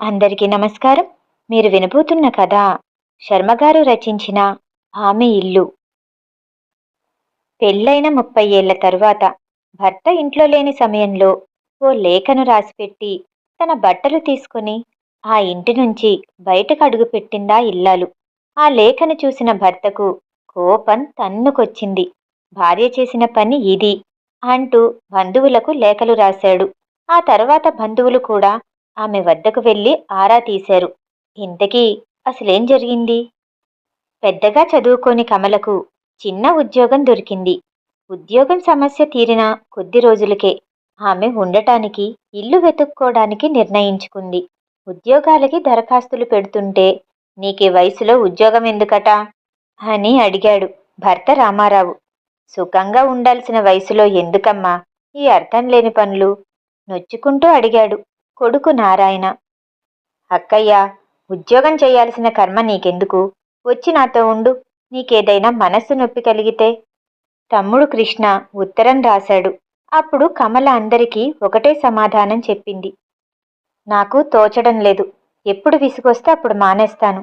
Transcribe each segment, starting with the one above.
అందరికీ నమస్కారం. మీరు వినబోతున్న కథ శర్మగారు రచించిన ఆమె ఇల్లు. పెళ్ళైన ముప్పై ఏళ్ళ తరువాత భర్త ఇంట్లో లేని సమయంలో ఓ లేఖను రాసిపెట్టి తన బట్టలు తీసుకుని ఆ ఇంటి నుంచి బయటకు అడుగుపెట్టిందా ఇల్లాలు. ఆ లేఖను చూసిన భర్తకు కోపం తన్నుకొచ్చింది. భార్య చేసిన పని ఇది అంటూ బంధువులకు లేఖలు రాశాడు. ఆ తర్వాత బంధువులు కూడా ఆమె వద్దకు వెళ్ళి ఆరా తీశారు. ఇంతకీ అసలేం జరిగింది? పెద్దగా చదువుకోని కమలకు చిన్న ఉద్యోగం దొరికింది. ఉద్యోగం సమస్య తీరిన కొద్ది రోజులకే ఆమె ఉండటానికి ఇల్లు వెతుక్కోవడానికి నిర్ణయించుకుంది. ఉద్యోగాలకి దరఖాస్తులు పెడుతుంటే నీకే వయసులో ఉద్యోగం ఎందుకట? అని అడిగాడు భర్త రామారావు. సుఖంగా ఉండాల్సిన వయసులో ఎందుకమ్మా? ఈ అర్థం లేని పనులు. నొచ్చుకుంటూ అడిగాడు కొడుకు నారాయణ. అక్కయ్య ఉద్యోగం చేయాల్సిన కర్మ నీకెందుకు? వచ్చి నాతో ఉండు నీకేదైనా మనస్సు నొప్పి కలిగితే. తమ్ముడు కృష్ణ ఉత్తరం రాశాడు. అప్పుడు కమల అందరికీ ఒకటే సమాధానం చెప్పింది. నాకు తోచడం లేదు ఎప్పుడు విసుగొస్తే అప్పుడు మానేస్తాను.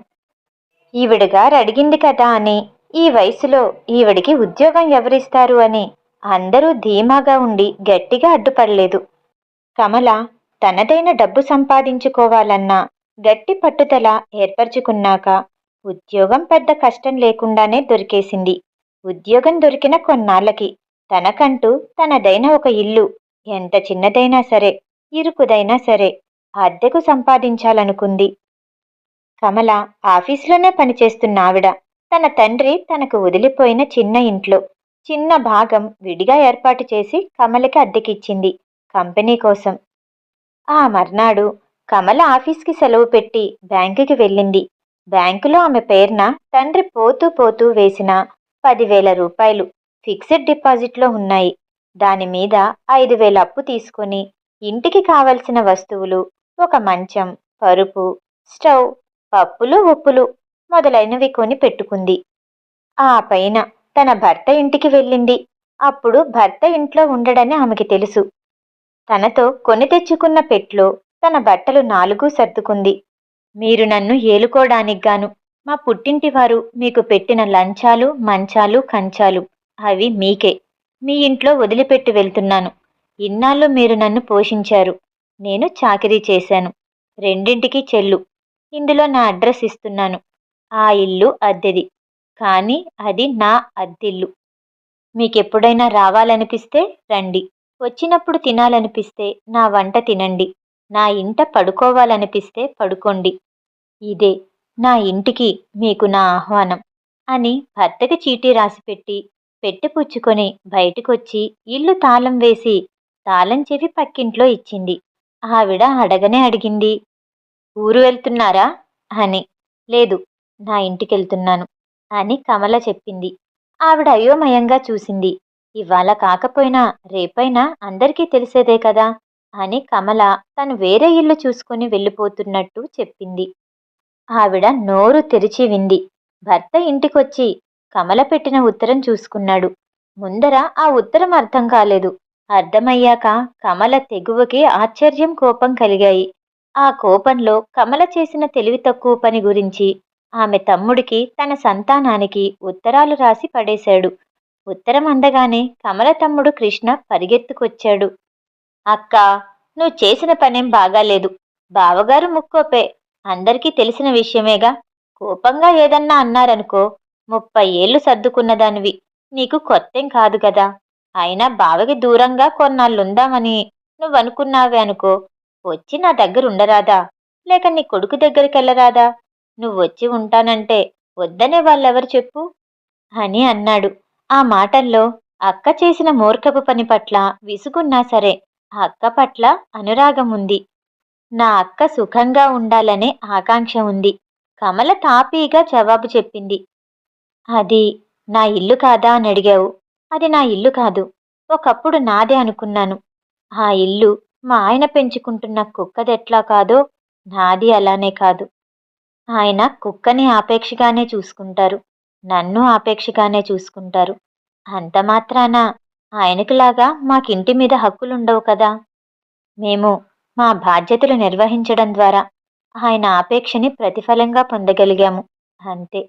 ఈవిడగారు అడిగింది కదా అని ఈ వయసులో ఈవిడికి ఉద్యోగం ఎవరిస్తారు అని అందరూ ధీమాగా ఉండి గట్టిగా అడ్డుపడలేదు. కమల తనదైన డబ్బు సంపాదించుకోవాలన్న గట్టి పట్టుదల ఏర్పరచుకున్నాక ఉద్యోగం పెద్ద కష్టం లేకుండానే దొరికేసింది. ఉద్యోగం దొరికిన కొన్నాళ్ళకి తనకంటూ తనదైన ఒక ఇల్లు ఎంత చిన్నదైనా సరే ఇరుకుదైనా సరే అద్దెకు సంపాదించాలనుకుంది. కమల ఆఫీసులోనే పనిచేస్తున్న ఆవిడ తన తండ్రి తనకు వదిలిపోయిన చిన్న ఇంట్లో చిన్న భాగం విడిగా ఏర్పాటు చేసి కమలకి అద్దెకిచ్చింది. కంపెనీ కోసం ఆ మర్నాడు కమల ఆఫీస్కి సెలవు పెట్టి బ్యాంకుకి వెళ్ళింది. బ్యాంకులో ఆమె పేరున తండ్రి పోతూ పోతూ వేసిన పదివేల రూపాయలు ఫిక్స్డ్ డిపాజిట్లో ఉన్నాయి. దాని మీద ఐదు వేల అప్పు తీసుకుని ఇంటికి కావలసిన వస్తువులు ఒక మంచం పరుపు స్టవ్ పప్పులు ఉప్పులు మొదలైనవి కొని పెట్టుకుంది. ఆ పైన తన భర్త ఇంటికి వెళ్ళింది. అప్పుడు భర్త ఇంట్లో ఉండడని ఆమెకి తెలుసు. తనతో కొని తెచ్చుకున్న పెట్లో తన బట్టలు నాలుగు సర్దుకుంది. మీరు నన్ను ఏలుకోవడానికి గాను మా పుట్టింటివారు మీకు పెట్టిన లంచాలు మంచాలు కంచాలు అవి మీకే. మీ ఇంట్లో వదిలిపెట్టి వెళ్తున్నాను. ఇన్నాళ్ళు మీరు నన్ను పోషించారు. నేను చాకిరీ చేశాను. రెండింటికి చెల్లు. ఇందులో నా అడ్రస్ ఇస్తున్నాను. ఆ ఇల్లు అద్దెది. కానీ అది నా అద్దిల్లు. మీకెప్పుడైనా రావాలనిపిస్తే రండి. వచ్చినప్పుడు తినాలనిపిస్తే నా వంట తినండి. నా ఇంట పడుకోవాలనిపిస్తే పడుకోండి. ఇదే నా ఇంటికి మీకు నా ఆహ్వానం అని భర్తకి చీటీ రాసిపెట్టి పెట్టి పుచ్చుకొని బయటకొచ్చి ఇల్లు తాళం వేసి తాళం చెవి పక్కింట్లో ఇచ్చింది. ఆవిడ అడగనే అడిగింది. ఊరు వెళ్తున్నారా? అని. లేదు నా ఇంటికెళ్తున్నాను అని కమల చెప్పింది. ఆవిడ అయోమయంగా చూసింది. ఇవాళ కాకపోయినా రేపైనా అందరికీ తెలిసేదే కదా అని కమల తను వేరే ఇల్లు చూసుకుని వెళ్ళిపోతున్నట్టు చెప్పింది. ఆవిడ నోరు తెరిచి వింది. భర్త ఇంటికొచ్చి కమల పెట్టిన ఉత్తరం చూసుకున్నాడు. ముందర ఆ ఉత్తరం అర్థం కాలేదు. అర్థమయ్యాక కమల తెగువకి ఆశ్చర్యం కోపం కలిగాయి. ఆ కోపంలో కమల చేసిన తెలివి తక్కువ పని గురించి ఆమె తమ్ముడికి తన సంతానానికి ఉత్తరాలు రాసి పడేశాడు. ఉత్తరం అందగానే కమల తమ్ముడు కృష్ణ పరిగెత్తుకొచ్చాడు. అక్క నువ్వు చేసిన పనేం బాగాలేదు. బావగారు ముక్కోపే. అందరికీ తెలిసిన విషయమేగా. కోపంగా ఏదన్నా అన్నారనుకో ముప్పై ఏళ్ళు సర్దుకున్నదానివి. నీకు కొత్తేం కాదు కదా అయినా బావకి దూరంగా కొన్నాళ్ళుందామని నువ్వనుకున్నావే అనుకో వచ్చి నా దగ్గర ఉండరాదా లేక నీ కొడుకు దగ్గరికి నువ్వొచ్చి నువ్వు వచ్చి ఉంటానంటే వద్దనే వాళ్ళెవరు చెప్పు? అని అన్నాడు. ఆ మాటల్లో అక్క చేసిన మూర్ఖపు పని పట్ల విసుగున్నా సరే ఆ అక్క పట్ల అనురాగం ఉంది. నా అక్క సుఖంగా ఉండాలనే ఆకాంక్ష ఉంది. కమల తాపీగా జవాబు చెప్పింది. అది నా ఇల్లు కాదా అని అడిగావు. అది నా ఇల్లు కాదు. ఒకప్పుడు నాదే అనుకున్నాను. ఆ ఇల్లు మా ఆయన పెంచుకుంటున్న కుక్కదెట్లా కాదో నాది అలానే కాదు. ఆయన కుక్కని ఆపేక్షగానే చూసుకుంటారు. నన్ను ఆపేక్షగానే చూసుకుంటారు. అంత మాత్రాన? ఆయనకులాగా మాకింటి మీద హక్కులుండవు కదా? మేము మా బాధ్యతలు నిర్వహించడం ద్వారా ఆయన ఆపేక్షని ప్రతిఫలంగా పొందగలిగాము. అంతే.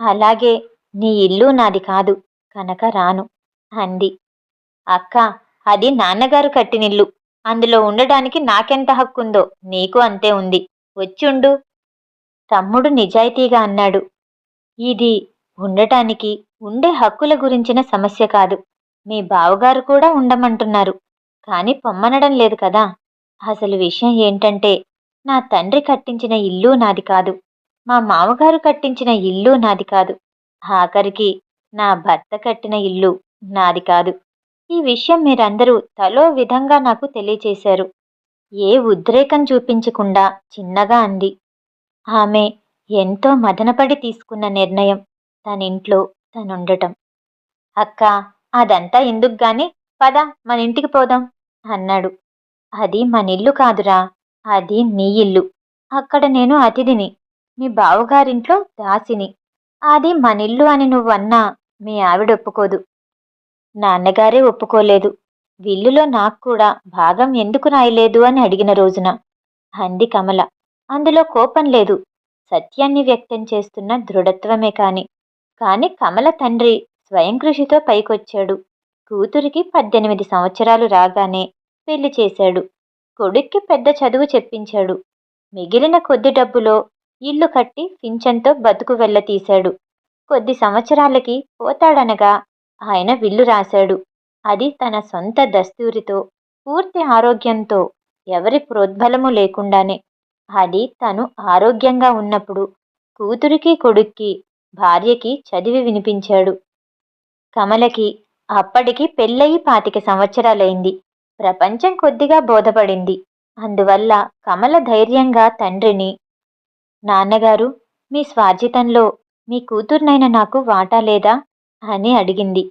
అలాగే నీ ఇల్లు నాది కాదు కనుక రాను అంది. అక్క అది నాన్నగారు కట్టినిల్లు. అందులో ఉండడానికి నాకెంత హక్కుందో నీకు అంతే ఉంది. వచ్చుండు. తమ్ముడు నిజాయితీగా అన్నాడు. ఇది ఉండటానికి ఉండే హక్కుల గురించిన సమస్య కాదు. మీ బావగారు కూడా ఉండమంటున్నారు. కానీ పొమ్మనడం లేదు కదా. అసలు విషయం ఏంటంటే నా తండ్రి కట్టించిన ఇల్లు నాది కాదు. మా మామగారు కట్టించిన ఇల్లు నాది కాదు. ఆఖరికి నా భర్త కట్టిన ఇల్లు నాది కాదు. ఈ విషయం మీరందరూ తలో విధంగా నాకు తెలియచేశారు. ఏ ఉద్రేకం చూపించకుండా చిన్నగా అంది. ఆమె ఎంతో మదనపడి తీసుకున్న నిర్ణయం. తనింట్లో తనుండటం. అక్క అదంతా ఎందుకు గాని? పద మన ఇంటికి పోదాం అన్నాడు. అది మన ఇల్లు కాదురా అది నీ ఇల్లు. అక్కడ నేను అతిథిని మీ బావగారింట్లో దాసిని. అది మన ఇల్లు అని నువ్వన్నా మీ ఆవిడ ఒప్పుకోదు. నాన్నగారే ఒప్పుకోలేదు. విల్లులో నాకు కూడా భాగం ఎందుకు రాయలేదు అని అడిగిన రోజున. అంది కమల. అందులో కోపం లేదు. సత్యాన్ని వ్యక్తం చేస్తున్న దృఢత్వమే కాని కానీ కమల తండ్రి స్వయం కృషితో పైకొచ్చాడు. కూతురికి పద్దెనిమిది సంవత్సరాలు రాగానే పెళ్ళి చేశాడు. కొడుక్కి పెద్ద చదువు చెప్పించాడు. మిగిలిన కొద్ది డబ్బులో ఇల్లు కట్టి పింఛన్తో బతుకు వెళ్ళతీశాడు. కొద్ది సంవత్సరాలకి పోతాడనగా ఆయన విల్లు రాశాడు. అది తన సొంత దస్తూరితో పూర్తి ఆరోగ్యంతో ఎవరి ప్రోద్బలము లేకుండానే. అది తను ఆరోగ్యంగా ఉన్నప్పుడు కూతురికి కొడుక్కి భార్యకి చదివి వినిపించాడు. కమలకి అప్పటికి పెళ్ళయి పాతిక సంవత్సరాలైంది. ప్రపంచం కొద్దిగా బోధపడింది. అందువల్ల కమల ధైర్యంగా తండ్రిని నాన్నగారు మీ స్వార్జితంలో మీ కూతుర్నైన నాకు వాటా లేదా అని అడిగింది.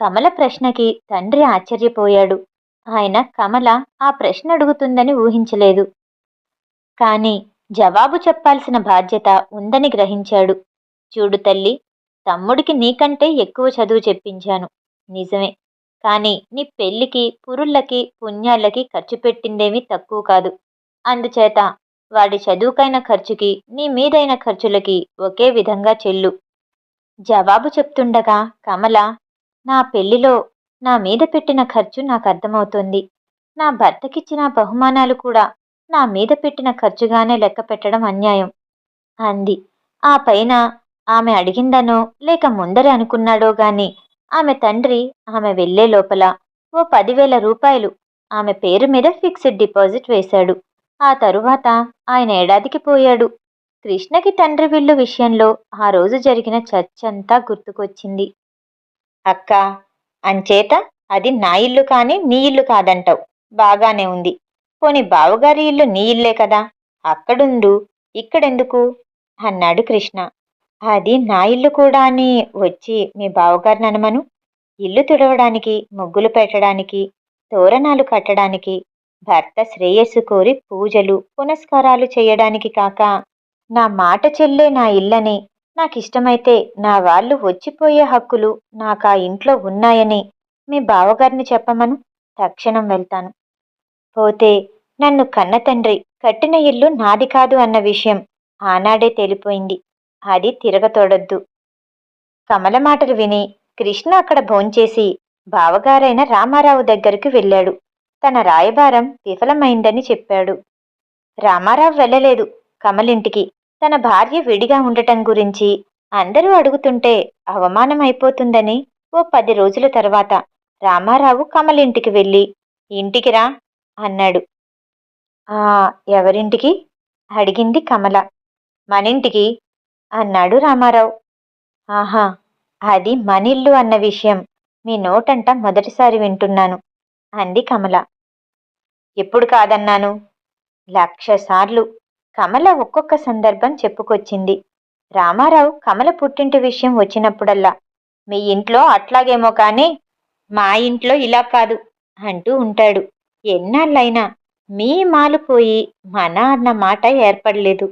కమల ప్రశ్నకి తండ్రి ఆశ్చర్యపోయాడు. ఆయన కమల ఆ ప్రశ్న అడుగుతుందని ఊహించలేదు. కానీ జవాబు చెప్పాల్సిన బాధ్యత ఉందని గ్రహించాడు. చూడు తల్లి తమ్ముడికి నీకంటే ఎక్కువ చదువు చెప్పించాను. నిజమే. కానీ నీ పెళ్ళికి పురుళ్ళకి పుణ్యాలకి ఖర్చు పెట్టిందేమీ తక్కువ కాదు. అందుచేత వాడి చదువుకైన ఖర్చుకి నీ మీదైన ఖర్చులకి ఒకే విధంగా చెల్లు. జవాబు చెప్తుండగా కమల నా పెళ్ళిలో నా మీద పెట్టిన ఖర్చు నాకు అర్థమవుతుంది. నా భర్తకిచ్చిన బహుమానాలు కూడా నా మీద పెట్టిన ఖర్చుగానే లెక్క పెట్టడం అన్యాయం. అంది. ఆ పైన ఆమె అడిగిందనో లేక ముందరే అనుకున్నాడో గాని ఆమె తండ్రి ఆమె వెళ్ళే లోపల ఓ పదివేల రూపాయలు ఆమె పేరు మీద ఫిక్స్డ్ డిపాజిట్ వేశాడు. ఆ తరువాత ఆయన ఏడాదికి పోయాడు. కృష్ణకి తండ్రి విల్లు విషయంలో ఆ రోజు జరిగిన చర్చంతా గుర్తుకొచ్చింది. అక్క అంచేత అది నా ఇల్లు కాని నీ ఇల్లు కాదంటావు. బాగానే ఉంది. పోని బావగారి ఇల్లు నీ ఇల్లే కదా? అక్కడుండు. ఇక్కడెందుకు? అన్నాడు కృష్ణ. అది నా ఇల్లు కూడా అని వచ్చి మీ బావగారిని అనమను. ఇల్లు తుడవడానికి ముగ్గులు పెట్టడానికి తోరణాలు కట్టడానికి భర్త శ్రేయస్సు కోరి పూజలు పునస్కారాలు చేయడానికి కాక నా మాట చెల్లే నా ఇల్లని. నాకిష్టమైతే నా వాళ్ళు వచ్చిపోయే హక్కులు నాకు ఆ ఇంట్లో ఉన్నాయని మీ బావగారిని చెప్పమను. తక్షణం వెళ్తాను. పోతే నన్ను కన్న తండ్రి కట్టిన ఇల్లు నాది కాదు అన్న విషయం ఆనాడే తేలిపోయింది. అది తిరగతోడొద్దు. కమల మాటలు విని కృష్ణ అక్కడ భోంచేసి బావగారైన రామారావు దగ్గరికి వెళ్ళాడు. తన రాయబారం విఫలమైందని చెప్పాడు. రామారావు వెళ్ళలేదు కమలింటికి. తన భార్య విడిగా ఉండటం గురించి అందరూ అడుగుతుంటే అవమానం అయిపోతుందని ఓ పది రోజుల తర్వాత రామారావు కమలింటికి వెళ్ళి ఇంటికి రా అన్నాడు. ఆ ఎవరింటికి? అడిగింది కమల. మనింటికి. అన్నాడు రామారావు. ఆహా అది మనిల్లు అన్న విషయం. మీ నోటంట మొదటిసారి వింటున్నాను అంది కమల. ఎప్పుడు కాదన్నాను? లక్ష సార్లు. కమల ఒక్కొక్క సందర్భం చెప్పుకొచ్చింది. రామారావు కమల పుట్టింటి విషయం వచ్చినప్పుడల్లా మీ ఇంట్లో అట్లాగేమో కానీ మా ఇంట్లో ఇలా కాదు అంటూ ఉంటాడు. ఎన్నాళ్ళైనా మీ మాలుపోయి మన అన్న మాట ఏర్పడలేదు.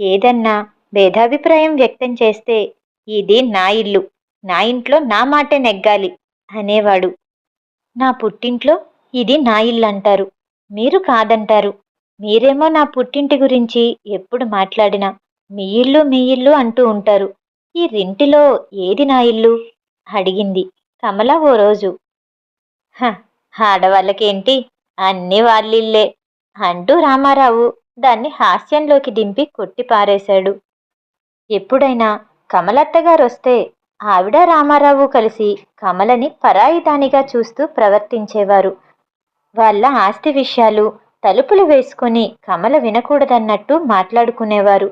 ఏదన్నా భేదాభిప్రాయం వ్యక్తం చేస్తే ఇది నా ఇల్లు. నా ఇంట్లో నా మాటే నెగ్గాలి అనేవాడు. నా పుట్టింట్లో ఇది నా ఇల్లు అంటారు మీరు కాదంటారు. మీరేమో నా పుట్టింటి గురించి ఎప్పుడు మాట్లాడినా మీ ఇల్లు మీ ఇల్లు అంటూ ఉంటారు. ఈ రెంటిలో ఏది నా ఇల్లు? అడిగింది కమల ఓ రోజు. "హ, ఆడవాళ్ళకేంటి? అన్నీ వాళ్ళిల్లే అంటూ రామారావు దాన్ని హాస్యంలోకి దింపి కొట్టిపారేశాడు ఎప్పుడైనా కమలత్తగారు వస్తే ఆవిడ రామారావు కలిసి కమలని పరాయి దానిగా చూస్తూ ప్రవర్తించేవారు. వాళ్ళ ఆస్తి విషయాలు తలుపులు వేసుకొని కమల వినకూడదన్నట్టు మాట్లాడుకునేవారు.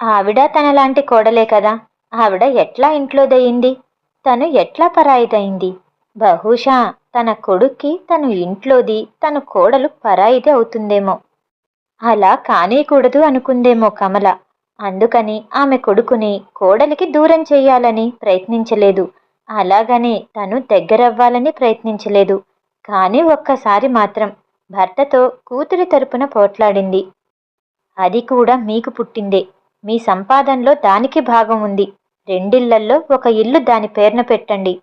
ఆవిడ తనలాంటి కోడలే కదా ఆవిడ ఎట్లా ఇంట్లో దయింది? తను ఎట్లా పరాయిదయింది? బహుశా తన కొడుక్కి తను ఇంట్లోది తన కోడలు పరాయిది అవుతుందేమో. అలా కానేకూడదు అనుకుందేమో కమల. అందుకని ఆమె కొడుకుని కోడలికి దూరం చెయ్యాలని ప్రయత్నించలేదు. అలాగని తను దగ్గరవ్వాలని ప్రయత్నించలేదు. కానీ ఒక్కసారి మాత్రం భర్తతో కూతురి తరపున పోట్లాడింది. అది కూడా మీకు పుట్టిందే. మీ సంపాదనలో దానికి భాగం ఉంది. రెండిళ్ళల్లో ఒక ఇల్లు దాని పేరున పెట్టండి.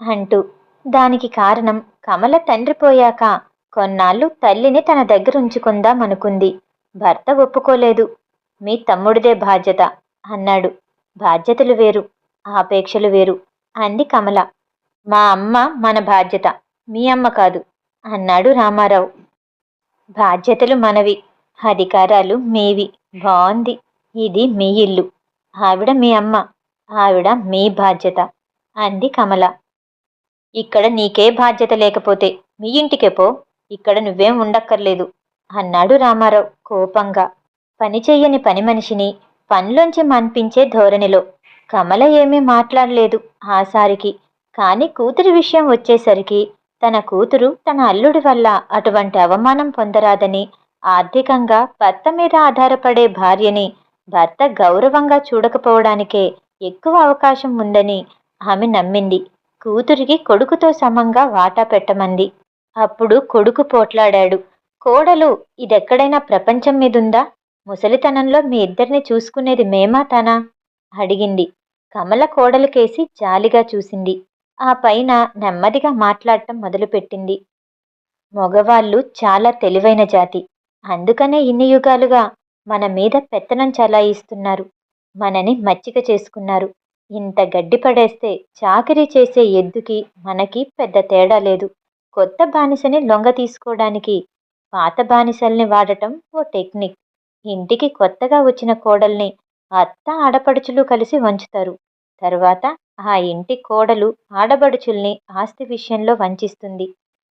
అంటూ దానికి కారణం కమల తండ్రి పోయాక కొన్నాళ్ళు తల్లిని తన దగ్గర ఉంచుకుందాం అనుకుంది. భర్త ఒప్పుకోలేదు. మీ తమ్ముడిదే బాధ్యత అన్నాడు. బాధ్యతలు వేరు ఆపేక్షలు వేరు అంది కమల. మా అమ్మ మన బాధ్యత మీ అమ్మ కాదు అన్నాడు రామారావు. బాధ్యతలు మనవి అధికారాలు మీవి. బాగుంది ఇది మీ ఇల్లు. ఆవిడ మీ అమ్మ ఆవిడ మీ బాధ్యత అంది కమల. ఇక్కడ నీకే బాధ్యత లేకపోతే మీ ఇంటికే పో ఇక్కడ నువ్వేం ఉండక్కర్లేదు అన్నాడు రామారావు కోపంగా. పని చెయ్యని పని మనిషిని పనిలోంచి మన్పించే ధోరణిలో. కమల ఏమీ మాట్లాడలేదు ఆసారికి కాని కూతురి విషయం వచ్చేసరికి తన కూతురు తన అల్లుడి వల్ల అటువంటి అవమానం పొందరాదని ఆర్థికంగా భర్త మీద ఆధారపడే భార్యని భర్త గౌరవంగా చూడకపోవడానికే ఎక్కువ అవకాశం ఉందని ఆమె నమ్మింది. కూతురికి కొడుకుతో సమంగా వాటా పెట్టమంది. అప్పుడు కొడుకు పోట్లాడాడు. కోడలు ఇదెక్కడైనా ప్రపంచం మీదుందా? ముసలితనంలో మీ ఇద్దరిని చూసుకునేది మేమా తానా? అడిగింది. కమల కోడలికేసి జాలిగా చూసింది. ఆ పైన నెమ్మదిగా మాట్లాడటం మొదలుపెట్టింది. మగవాళ్ళు చాలా తెలివైన జాతి. అందుకనే ఇన్ని యుగాలుగా మన మీద పెత్తనం చలాయిస్తున్నారు. మనని మచ్చిక చేసుకున్నారు. ఇంత గడ్డి పడేస్తే చాకరీ చేసే ఎద్దుకి మనకి పెద్ద తేడా లేదు. కొత్త బానిసని లొంగ తీసుకోవడానికి పాత బానిసల్ని వాడటం ఓ టెక్నిక్. ఇంటికి కొత్తగా వచ్చిన కోడల్ని అత్త ఆడపడుచులు కలిసి వంచుతారు. తర్వాత ఆ ఇంటి కోడలు ఆడబడుచుల్ని ఆస్తి విషయంలో వంచిస్తుంది.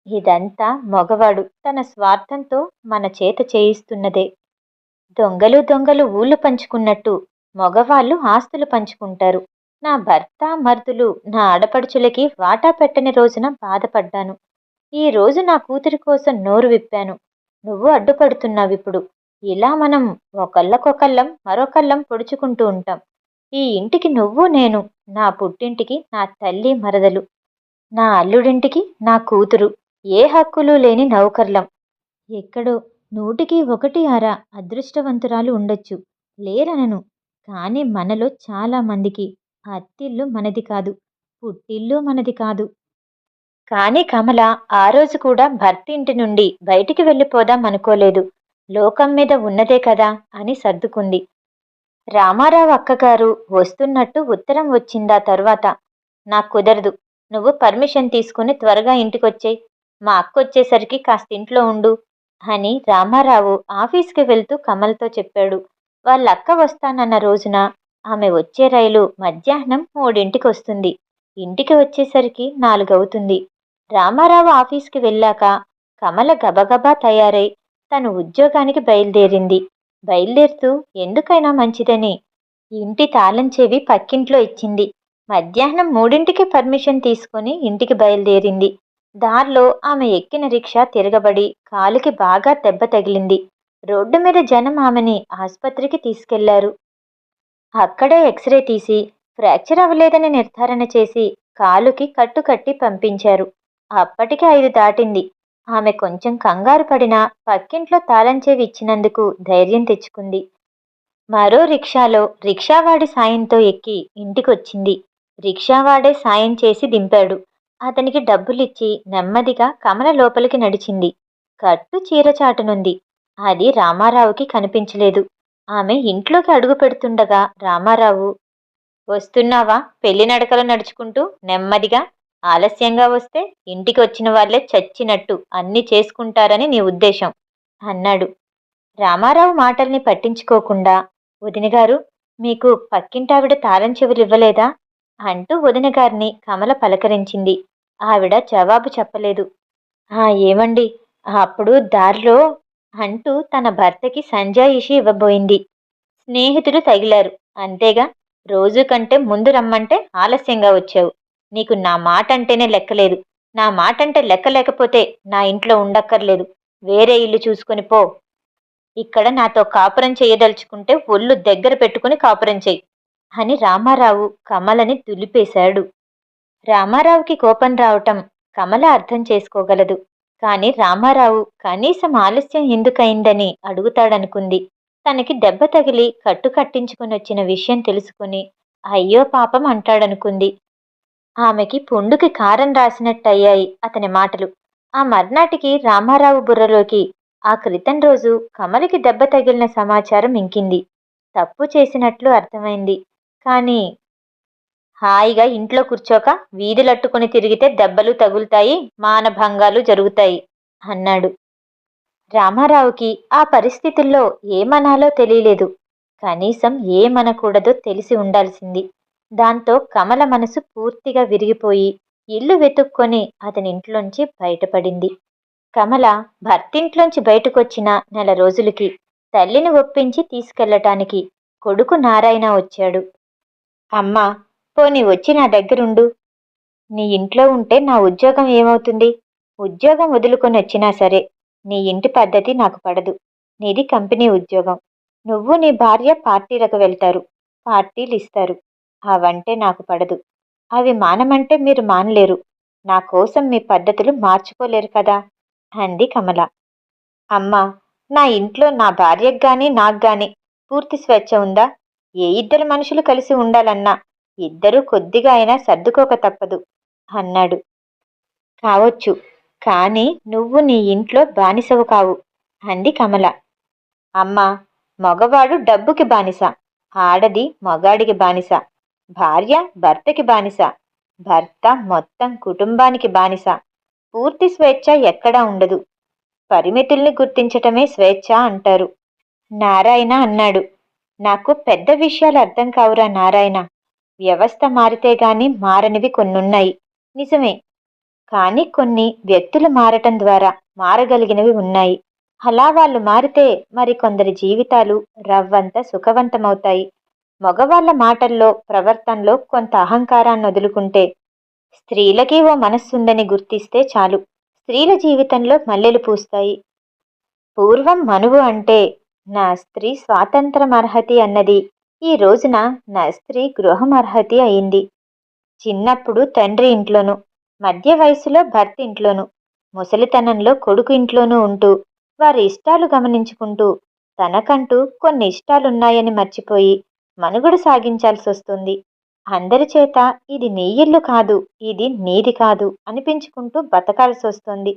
ఇదంతా మగవాడు తన స్వార్థంతో మన చేత చేయిస్తున్నదే. దొంగలు దొంగలు ఊళ్ళు పంచుకున్నట్టు మగవాళ్ళు ఆస్తులు పంచుకుంటారు. నా భర్త మర్దులు నా ఆడపడుచులకి వాటా పెట్టని రోజున బాధపడ్డాను. ఈ రోజు నా కూతురి కోసం నోరు విప్పాను. నువ్వు అడ్డుపడుతున్నావిప్పుడు. ఇలా మనం ఒకళ్ళకొకళ్ళం మరొకళ్ళం పొడుచుకుంటూ ఉంటాం. ఈ ఇంటికి నువ్వు నేను నా పుట్టింటికి నా తల్లి మరదలు నా అల్లుడింటికి నా కూతురు. ఏ హక్కులు లేని నౌకర్లం. ఎక్కడో నూటికి ఒకటి అర అదృష్టవంతురాలు ఉండొచ్చు. లేరనను. కానీ మనలో చాలా మందికి అత్తిల్లు మనది కాదు పుట్టిల్లు మనది కాదు. కానీ కమల ఆ రోజు కూడా భర్త ఇంటి నుండి బయటికి వెళ్ళిపోదాం అనుకోలేదు. లోకం మీద ఉన్నదే కదా అని సర్దుకుంది. రామారావు అక్కగారు వస్తున్నట్టు ఉత్తరం వచ్చిందా తర్వాత నాకు కుదరదు నువ్వు పర్మిషన్ తీసుకుని త్వరగా ఇంటికొచ్చేయ్ మా అక్క వచ్చేసరికి కాస్త ఇంట్లో ఉండు అని రామారావు ఆఫీస్కి వెళ్తూ కమల్తో చెప్పాడు. వాళ్ళ అక్క వస్తానన్న రోజున ఆమె వచ్చే రైలు మధ్యాహ్నం మూడింటికి వస్తుంది ఇంటికి వచ్చేసరికి నాలుగవుతుంది. రామారావు ఆఫీస్కి వెళ్ళాక కమల గబగబా తయారై తను ఉద్యోగానికి బయలుదేరింది. బయలుదేరుతూ ఎందుకైనా మంచిదని. ఇంటి తాళం చెవి పక్కింట్లో ఇచ్చింది. మధ్యాహ్నం మూడింటికి పర్మిషన్ తీసుకొని ఇంటికి బయలుదేరింది. దారిలో ఆమె ఎక్కిన రిక్షా తిరగబడి కాలుకి బాగా దెబ్బ తగిలింది. రోడ్డు మీద జనం ఆమెని ఆసుపత్రికి తీసుకెళ్ళారు. అక్కడే ఎక్స్రే తీసి ఫ్రాక్చర్ అవ్వలేదని నిర్ధారణ చేసి కాలుకి కట్టు కట్టి పంపించారు. అప్పటికి ఐదు దాటింది. ఆమె కొంచెం కంగారు పడినా పక్కింట్లో తాళంచేవి ఇచ్చినందుకు ధైర్యం తెచ్చుకుంది. మరో రిక్షాలో రిక్షావాడి సాయంతో ఎక్కి ఇంటికొచ్చింది. రిక్షావాడే సాయం చేసి దింపాడు. అతనికి డబ్బులిచ్చి నెమ్మదిగా కమల లోపలికి నడిచింది. కట్టు చీరచాటునుంది అది రామారావుకి కనిపించలేదు. ఆమె ఇంట్లోకి అడుగు పెడుతుండగా రామారావు వస్తున్నావా? పెళ్ళి నడకలు నడుచుకుంటూ నెమ్మదిగా ఆలస్యంగా వస్తే ఇంటికి వచ్చిన వాళ్ళే చచ్చినట్టు అన్ని చేసుకుంటారని నీ ఉద్దేశం అన్నాడు. రామారావు మాటల్ని పట్టించుకోకుండా వదినగారు మీకు పక్కింటావిడ తాళం చెవులు ఇవ్వలేదా అంటూ వదినగారిని కమల పలకరించింది. ఆవిడ జవాబు చెప్పలేదు. ఆ ఏమండి అప్పుడు దారిలో అంటూ తన భర్తకి సంజాయిషి ఇవ్వబోయింది. స్నేహితులు తగిలారు. అంతేగా రోజు కంటే ముందు రమ్మంటే ఆలస్యంగా వచ్చావు. నీకు నా మాట అంటేనే లెక్కలేదు. నా మాట అంటే లెక్క లేకపోతే నా ఇంట్లో ఉండక్కర్లేదు. వేరే ఇల్లు చూసుకొని పో. ఇక్కడ నాతో కాపురం చేయదలుచుకుంటే ఒళ్ళు దగ్గర పెట్టుకుని కాపురం చెయ్యి అని రామారావు కమలని దులిపేశాడు. రామారావుకి కోపం రావటం కమల అర్థం చేసుకోగలదు. కాని రామారావు కనీసం ఆలస్యం ఎందుకయిందని అడుగుతాడనుకుంది. తనకి దెబ్బ తగిలి కట్టు కట్టించుకుని వచ్చిన విషయం తెలుసుకుని అయ్యో పాపం అంటాడనుకుంది. ఆమెకి పుండుకి కారం రాసినట్టయ్యాయి అతని మాటలు. ఆ మర్నాటికి రామారావు బుర్రలోకి ఆ క్రితం రోజు కమలికి దెబ్బ తగిలిన సమాచారం ఇంకింది. తప్పు చేసినట్లు అర్థమైంది. కానీ హాయిగా ఇంట్లో కూర్చోక వీధులట్టుకుని తిరిగితే దెబ్బలు తగులుతాయి మానభంగాలు జరుగుతాయి అన్నాడు. రామారావుకి ఆ పరిస్థితుల్లో ఏమనాలో తెలియలేదు. కనీసం ఏమనకూడదో తెలిసి ఉండాల్సింది. దాంతో కమల మనసు పూర్తిగా విరిగిపోయి ఇల్లు వెతుక్కొని అతని ఇంట్లోంచి బయటపడింది. కమల భర్తింట్లోంచి బయటకొచ్చిన నెల రోజులకి తల్లిని ఒప్పించి తీసుకెళ్ళటానికి కొడుకు నారాయణ వచ్చాడు. అమ్మా పోనీ వచ్చి నా దగ్గరుండు. నీ ఇంట్లో ఉంటే నా ఉద్యోగం ఏమవుతుంది? ఉద్యోగం వదులుకొని వచ్చినా సరే నీ ఇంటి పద్ధతి నాకు పడదు. నీది కంపెనీ ఉద్యోగం. నువ్వు నీ భార్య పార్టీలకు వెళ్తారు. పార్టీలు ఇస్తారు అవంటే నాకు పడదు. అవి మానమంటే మీరు మానలేరు. నా కోసం మీ పద్ధతులు మార్చుకోలేరు కదా? అంది కమల. అమ్మా నా ఇంట్లో నా భార్యకు గాని నాకు గాని పూర్తి స్వేచ్ఛ ఉందా? ఏ ఇద్దరు మనుషులు కలిసి ఉండాలన్నా ఇద్దరూ కొద్దిగా అయినా సర్దుకోక తప్పదు అన్నాడు. కావచ్చు కానీ నువ్వు నీ ఇంట్లో బానిసవు కావు అంది కమల. అమ్మా మగవాడు డబ్బుకి బానిస ఆడది మగాడికి బానిస భార్య భర్తకి బానిస. భర్త మొత్తం కుటుంబానికి బానిస. పూర్తి స్వేచ్ఛ ఎక్కడా ఉండదు. పరిమితుల్ని గుర్తించటమే స్వేచ్ఛ అంటారు. నారాయణ అన్నాడు. నాకు పెద్ద విషయాలు అర్థం కావురా నారాయణ. వ్యవస్థ మారితే గాని మారనివి కొన్నున్నాయి. నిజమే. కానీ కొన్ని వ్యక్తులు మారటం ద్వారా మారగలిగినవి ఉన్నాయి. అలా వాళ్ళు మారితే మరి కొందరి జీవితాలు రవ్వంత సుఖవంతమవుతాయి. మగవాళ్ళ మాటల్లో ప్రవర్తనలో కొంత అహంకారాన్ని వదులుకుంటే స్త్రీలకి ఓ మనస్సుందని గుర్తిస్తే చాలు. స్త్రీల జీవితంలో మల్లెలు పూస్తాయి. పూర్వం మనువు అంటే నా స్త్రీ స్వాతంత్రం అర్హతి అన్నది. ఈ రోజున నా స్త్రీ గృహం అర్హతి అయింది. చిన్నప్పుడు తండ్రి ఇంట్లోనూ మధ్య వయసులో భర్త ఇంట్లోనూ ముసలితనంలో కొడుకు ఇంట్లోనూ ఉంటూ వారి ఇష్టాలు గమనించుకుంటూ తనకంటూ కొన్ని ఇష్టాలున్నాయని మర్చిపోయి మనుగడ సాగించాల్సి వస్తుంది అందరి చేత ఇది నీ ఇల్లు కాదు ఇది నీది కాదు అనిపించుకుంటూ బతకాల్సి వస్తుంది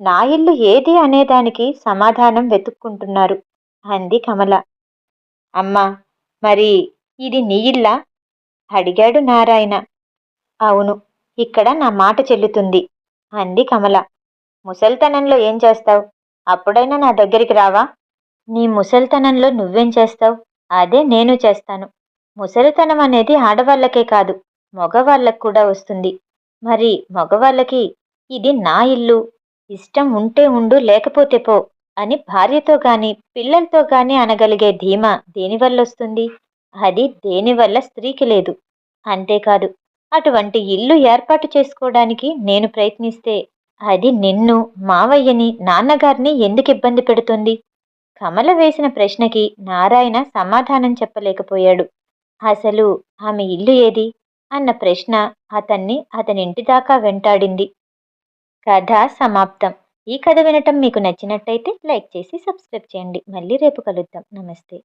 నా ఇల్లు ఏది అనేదానికి సమాధానం వెతుక్కుంటున్నారు. అంది కమల. అమ్మా మరి ఇది నీ ఇల్లా? అడిగాడు నారాయణ. అవును ఇక్కడ నా మాట చెల్లుతుంది అంది కమల. ముసల్తనంలో ఏం చేస్తావు? అప్పుడైనా నా దగ్గరికి రావా? నీ ముసల్తనంలో నువ్వేం చేస్తావు? అదే నేను చేస్తాను. ముసలితనం అనేది ఆడవాళ్ళకే కాదు మగవాళ్ళకు కూడా వస్తుంది. మరి మగవాళ్ళకి ఇది నా ఇల్లు ఇష్టం ఉంటే ఉండు లేకపోతే పో అని భార్యతో గాని పిల్లలతో గాని అనగలిగే ధీమా దేనివల్ల వస్తుంది? అది దేనివల్ల స్త్రీకి లేదు. అంతేకాదు అటువంటి ఇల్లు ఏర్పాటు చేసుకోవడానికి నేను ప్రయత్నిస్తే అది నిన్ను మావయ్యని నాన్నగారిని ఎందుకు ఇబ్బంది పెడుతుంది? కమల వేసిన ప్రశ్నకి నారాయణ సమాధానం చెప్పలేకపోయాడు. అసలు ఆమె ఇల్లు ఏది? అన్న ప్రశ్న అతన్ని అతని ఇంటి దాకా వెంటాడింది. కథ సమాప్తం. ఈ కథ వినటం మీకు నచ్చినట్టయితే లైక్ చేసి సబ్స్క్రైబ్ చేయండి. మళ్ళీ రేపు కలుద్దాం. నమస్తే.